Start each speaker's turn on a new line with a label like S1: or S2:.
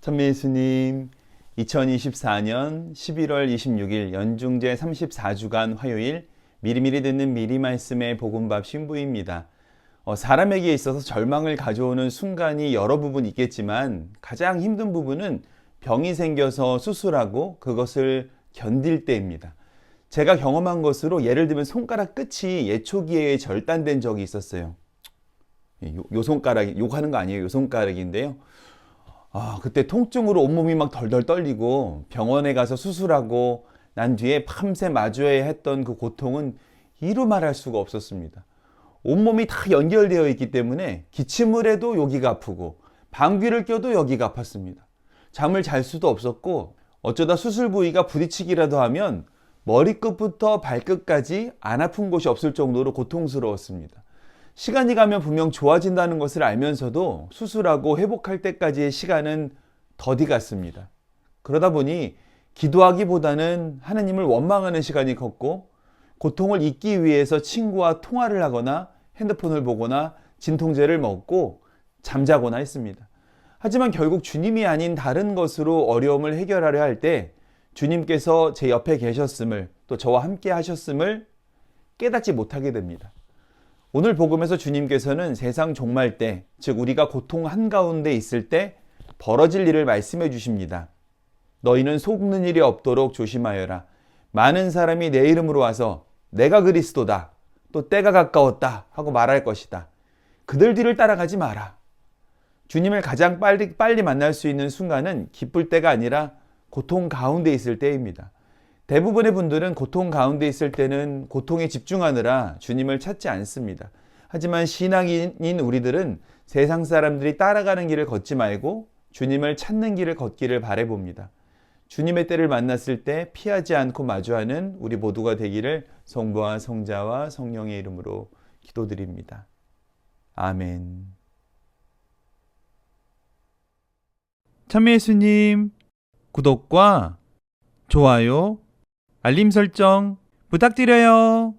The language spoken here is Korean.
S1: 천미예수님, 2024년 11월 26일 연중제 34주간 화요일 미리미리 듣는 미리 말씀의 복음밥 신부입니다. 어, 사람에게 있어서 절망을 가져오는 순간이 여러 부분 있겠지만 가장 힘든 부분은 병이 생겨서 수술하고 그것을 견딜 때입니다. 제가 경험한 것으로 예를 들면 손가락 끝이 예초기에 절단된 적이 있었어요. 요, 요 손가락, 욕하는 거 아니에요. 요 손가락인데요. 아, 그때 통증으로 온몸이 막 덜덜 떨리고 병원에 가서 수술하고 난 뒤에 밤새 마주해야 했던 그 고통은 이루 말할 수가 없었습니다. 온몸이 다 연결되어 있기 때문에 기침을 해도 여기가 아프고 방귀를 껴도 여기가 아팠습니다. 잠을 잘 수도 없었고 어쩌다 수술 부위가 부딪히기라도 하면 머리끝부터 발끝까지 안 아픈 곳이 없을 정도로 고통스러웠습니다. 시간이 가면 분명 좋아진다는 것을 알면서도 수술하고 회복할 때까지의 시간은 더디 갔습니다. 그러다 보니 기도하기보다는 하나님을 원망하는 시간이 컸고 고통을 잊기 위해서 친구와 통화를 하거나 핸드폰을 보거나 진통제를 먹고 잠자거나 했습니다. 하지만 결국 주님이 아닌 다른 것으로 어려움을 해결하려 할 때 주님께서 제 옆에 계셨음을 또 저와 함께 하셨음을 깨닫지 못하게 됩니다. 오늘 복음에서 주님께서는 세상 종말 때, 즉 우리가 고통 한가운데 있을 때 벌어질 일을 말씀해 주십니다. 너희는 속는 일이 없도록 조심하여라. 많은 사람이 내 이름으로 와서 내가 그리스도다. 또 때가 가까웠다 하고 말할 것이다. 그들 뒤를 따라가지 마라. 주님을 가장 빨리 빨리 만날 수 있는 순간은 기쁠 때가 아니라 고통 가운데 있을 때입니다. 대부분의 분들은 고통 가운데 있을 때는 고통에 집중하느라 주님을 찾지 않습니다. 하지만 신앙인인 우리들은 세상 사람들이 따라가는 길을 걷지 말고 주님을 찾는 길을 걷기를 바래봅니다. 주님의 때를 만났을 때 피하지 않고 마주하는 우리 모두가 되기를 성부와 성자와 성령의 이름으로 기도드립니다. 아멘. 참예수님 구독과 좋아요 알림 설정 부탁드려요.